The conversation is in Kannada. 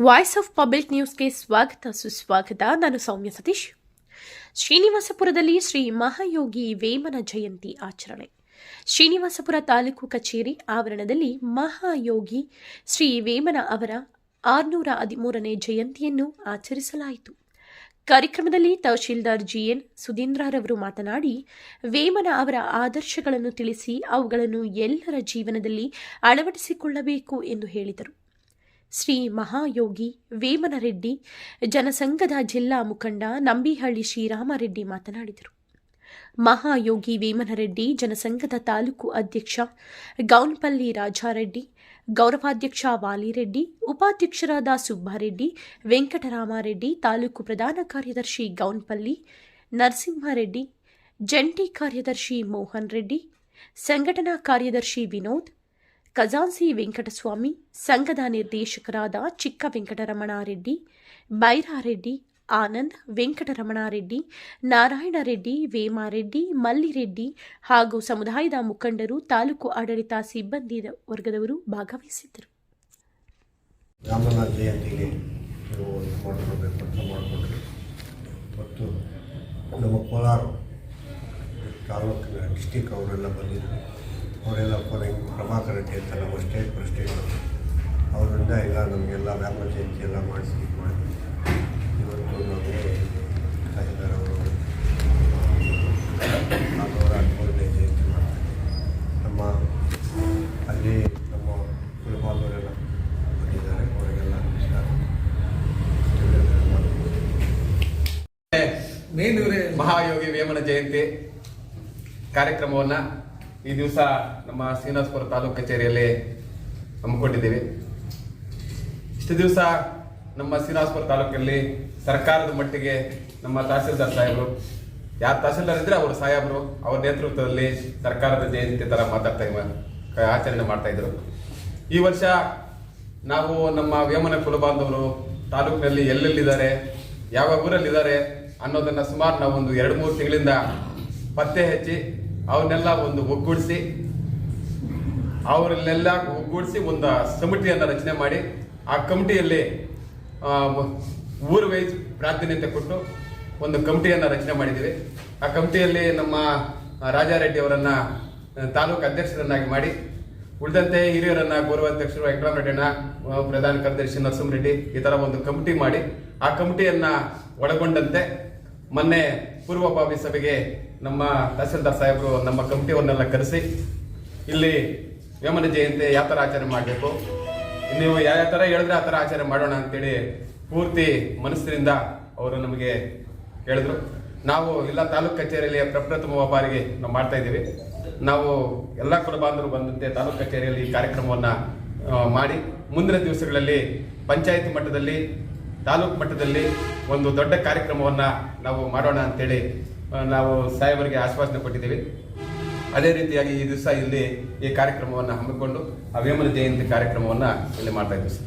ವಾಯ್ಸ್ ಆಫ್ ಪಬ್ಲಿಕ್ ನ್ಯೂಸ್ಗೆ ಸ್ವಾಗತ, ಸುಸ್ವಾಗತ. ನಾನು ಸೌಮ್ಯ ಸತೀಶ್. ಶ್ರೀನಿವಾಸಪುರದಲ್ಲಿ ಶ್ರೀ ಮಹಾಯೋಗಿ ವೇಮನ ಜಯಂತಿ ಆಚರಣೆ. ಶ್ರೀನಿವಾಸಪುರ ತಾಲೂಕು ಕಚೇರಿ ಆವರಣದಲ್ಲಿ ಮಹಾಯೋಗಿ ಶ್ರೀ ವೇಮನ ಅವರ ಆರುನೂರ ಹದಿಮೂರನೇ ಜಯಂತಿಯನ್ನು ಆಚರಿಸಲಾಯಿತು. ಕಾರ್ಯಕ್ರಮದಲ್ಲಿ ತಹಶೀಲ್ದಾರ್ ಜಿಎನ್ ಸುಧೀಂದ್ರರವರು ಮಾತನಾಡಿ, ವೇಮನ ಅವರ ಆದರ್ಶಗಳನ್ನು ತಿಳಿಸಿ, ಅವುಗಳನ್ನು ಎಲ್ಲರ ಜೀವನದಲ್ಲಿ ಅಳವಡಿಸಿಕೊಳ್ಳಬೇಕು ಎಂದು ಹೇಳಿದರು. ಶ್ರೀ ಮಹಾಯೋಗಿ ವೇಮನರೆಡ್ಡಿ ಜನಸಂಘದ ಜಿಲ್ಲಾ ಮುಖಂಡ ನಂಬಿಹಳ್ಳಿ ಶ್ರೀರಾಮರೆಡ್ಡಿ ಮಾತನಾಡಿದರು. ಮಹಾಯೋಗಿ ವೇಮನರೆಡ್ಡಿ ಜನಸಂಘದ ತಾಲೂಕು ಅಧ್ಯಕ್ಷ ಗೌನ್ಪಲ್ಲಿ ರಾಜಾರೆಡ್ಡಿ, ಗೌರವಾಧ್ಯಕ್ಷ ವಾಲಿರೆಡ್ಡಿ, ಉಪಾಧ್ಯಕ್ಷರಾದ ಸುಬ್ಬಾರೆಡ್ಡಿ, ವೆಂಕಟರಾಮಾರೆಡ್ಡಿ, ತಾಲೂಕು ಪ್ರಧಾನ ಕಾರ್ಯದರ್ಶಿ ಗೌನ್ಪಲ್ಲಿ, ನರಸಿಂಹಾರೆಡ್ಡಿ, ಜಂಟಿ ಕಾರ್ಯದರ್ಶಿ ಮೋಹನ್ ರೆಡ್ಡಿ ಸಂಘಟನಾ ಕಾರ್ಯದರ್ಶಿ ವಿನೋದ್ ಖಜಾನ್ಸಿ ವೆಂಕಟಸ್ವಾಮಿ, ಸಂಘದ ನಿರ್ದೇಶಕರಾದ ಚಿಕ್ಕ ವೆಂಕಟರಮಣಾರೆಡ್ಡಿ ಬೈರಾರೆಡ್ಡಿ, ಆನಂದ್ ವೆಂಕಟರಮಣಾರೆಡ್ಡಿ, ನಾರಾಯಣರೆಡ್ಡಿ, ವೇಮಾರೆಡ್ಡಿ, ಮಲ್ಲಿರೆಡ್ಡಿ ಹಾಗೂ ಸಮುದಾಯದ ಮುಖಂಡರು, ತಾಲೂಕು ಆಡಳಿತ ಸಿಬ್ಬಂದಿ ವರ್ಗದವರು ಭಾಗವಹಿಸಿದ್ದರು. ಮತ್ತು ನಮ್ಮ ಕೋಲಾರ ತಾಲೂಕಿನ ಡಿಸ್ಟಿಕ್ ಅವರೆಲ್ಲ ಬಂದಿದ್ದರು ಅವರೆಲ್ಲ ಕೊನೆ ಪ್ರಭಾಕರ್ ರೆಡ್ಡಿ ಅಂತ ನಮ್ಮ ಸ್ಟೇಟ್ ಪ್ರೆಸಿಡೆಂಟ್ ಅವರಿಂದ ಎಲ್ಲ ನಮಗೆಲ್ಲ ವ್ಯಾಪಾರ ಜಯಂತಿ ಎಲ್ಲ ಮಾಡಿಸಿ ಇದು ಮಾಡಿ. ಇವತ್ತು ನಮಗೆ ತಹಸೀಲ್ದಾರ್ ಅವರು ಅವರ ಹದಿಮೂರನೇ ಜಯಂತಿ ಮಾಡ್ತಾರೆ. ನಮ್ಮ ಅಲ್ಲಿ ನಮ್ಮ ಕುಲಬಾಂಧವರೆಲ್ಲ ಬಂದಿದ್ದಾರೆ. ಅವರಿಗೆಲ್ಲ ನಮಸ್ಕಾರ ಮಹಾಯೋಗಿ ವೇಮನ ಜಯಂತಿ ಕಾರ್ಯಕ್ರಮವನ್ನ ಈ ದಿವಸ ನಮ್ಮ ಶ್ರೀನಿವಾಸಪುರ ತಾಲೂಕು ಕಚೇರಿಯಲ್ಲಿ ಹಮ್ಮಿಕೊಂಡಿದ್ದೀವಿ. ಇಷ್ಟು ದಿವಸ ನಮ್ಮ ಶ್ರೀನಿವಾಸಪುರ ತಾಲೂಕಲ್ಲಿ ಸರ್ಕಾರದ ಮಟ್ಟಿಗೆ ನಮ್ಮ ತಹಸೀಲ್ದಾರ್ ಸಾಹೇಬರು, ಯಾರು ತಹಸೀಲ್ದಾರ್ ಇದ್ರೆ ಅವರು ಸಾಹೇಬರು, ಅವ್ರ ನೇತೃತ್ವದಲ್ಲಿ ಸರ್ಕಾರದ ಜಯಂತಿ ಥರ ಮಾತಾಡ್ತಾ ಆಚರಣೆ ಮಾಡ್ತಾ ಇದ್ರು. ಈ ವರ್ಷ ನಾವು ನಮ್ಮ ವೇಮನ ಕುಲಬಾಂಧವರು ತಾಲೂಕಿನಲ್ಲಿ ಎಲ್ಲೆಲ್ಲಿದ್ದಾರೆ, ಯಾವ ಊರಲ್ಲಿದ್ದಾರೆ ಅನ್ನೋದನ್ನ ಸುಮಾರು ನಾವು ಒಂದು ಎರಡು ಮೂರು ತಿಂಗಳಿಂದ ಪತ್ತೆ ಹಚ್ಚಿ ಅವನ್ನೆಲ್ಲ ಒಂದು ಒಗ್ಗೂಡಿಸಿ ಅವರಲ್ಲೆಲ್ಲ ಒಗ್ಗೂಡಿಸಿ ಒಂದು ಸಮಿತಿಯನ್ನು ರಚನೆ ಮಾಡಿ ಆ ಕಮಿಟಿಯಲ್ಲಿ ಊರು ವೈಸ್ ಪ್ರಾಧಾನ್ಯತೆ ಕೊಟ್ಟು ಒಂದು ಕಮಿಟಿಯನ್ನು ರಚನೆ ಮಾಡಿದ್ದೀವಿ. ಆ ಕಮಿಟಿಯಲ್ಲಿ ನಮ್ಮ ರಾಜಾರೆಡ್ಡಿ ಅವರನ್ನು ತಾಲೂಕು ಅಧ್ಯಕ್ಷರನ್ನಾಗಿ ಮಾಡಿ ಉಳಿದಂತೆ ಹಿರಿಯರನ್ನ ಗೌರವಾಧ್ಯಕ್ಷರು ವೆಂಕಟರಾಮರೆಡ್ಡಿಯನ್ನ ಆ, ಪ್ರಧಾನ ಕಾರ್ಯದರ್ಶಿ ನರಸಿಂಹರೆಡ್ಡಿ ಈ ಥರ ಒಂದು ಕಮಿಟಿ ಮಾಡಿ ಆ ಕಮಿಟಿಯನ್ನು ಒಳಗೊಂಡಂತೆ ಮೊನ್ನೆ ಪೂರ್ವಭಾವಿ ಸಭೆಗೆ ನಮ್ಮ ತಹಸೀಲ್ದಾರ್ ಸಾಹೇಬರು ನಮ್ಮ ಕಮಿಟಿಯವನ್ನೆಲ್ಲ ಕರೆಸಿ, ಇಲ್ಲಿ ವೇಮನ ಜಯಂತಿ ಯಾವ ಆಚರಣೆ ಮಾಡಬೇಕು, ನೀವು ಯಾವ ಥರ ಹೇಳಿದ್ರೆ ಆ ಥರ ಆಚರಣೆ ಮಾಡೋಣ ಅಂತೇಳಿ ಪೂರ್ತಿ ಮನಸ್ಸಿನಿಂದ ಅವರು ನಮಗೆ ಹೇಳಿದ್ರು. ನಾವು ಎಲ್ಲ ತಾಲೂಕು ಕಚೇರಿಯಲ್ಲಿ ಪ್ರಪ್ರಥಮ ಬಾರಿಗೆ ನಾವು ಮಾಡ್ತಾ ಇದ್ದೀವಿ. ನಾವು ಎಲ್ಲ ಕುಲಬಾಂಧವರು ಬಂದಂತೆ ತಾಲೂಕು ಕಚೇರಿಯಲ್ಲಿ ಈ ಕಾರ್ಯಕ್ರಮವನ್ನು ಮಾಡಿ ಮುಂದಿನ ದಿವಸಗಳಲ್ಲಿ ಪಂಚಾಯತ್ ಮಟ್ಟದಲ್ಲಿ ತಾಲೂಕು ಮಟ್ಟದಲ್ಲಿ ಒಂದು ದೊಡ್ಡ ಕಾರ್ಯಕ್ರಮವನ್ನು ನಾವು ಮಾಡೋಣ ಅಂತೇಳಿ ನಾವು ಸಾಹೇಬರಿಗೆ ಆಶ್ವಾಸನೆ ಕೊಟ್ಟಿದ್ದೀವಿ. ಅದೇ ರೀತಿಯಾಗಿ ಈ ದಿವಸ ಇಲ್ಲಿ ಈ ಕಾರ್ಯಕ್ರಮವನ್ನು ಹಮ್ಮಿಕೊಂಡು ಆ ವೇಮನ ಜಯಂತಿ ಕಾರ್ಯಕ್ರಮವನ್ನು ಇಲ್ಲಿ ಮಾಡ್ತಾ ಇದ್ದೀವಿ ಸರ್.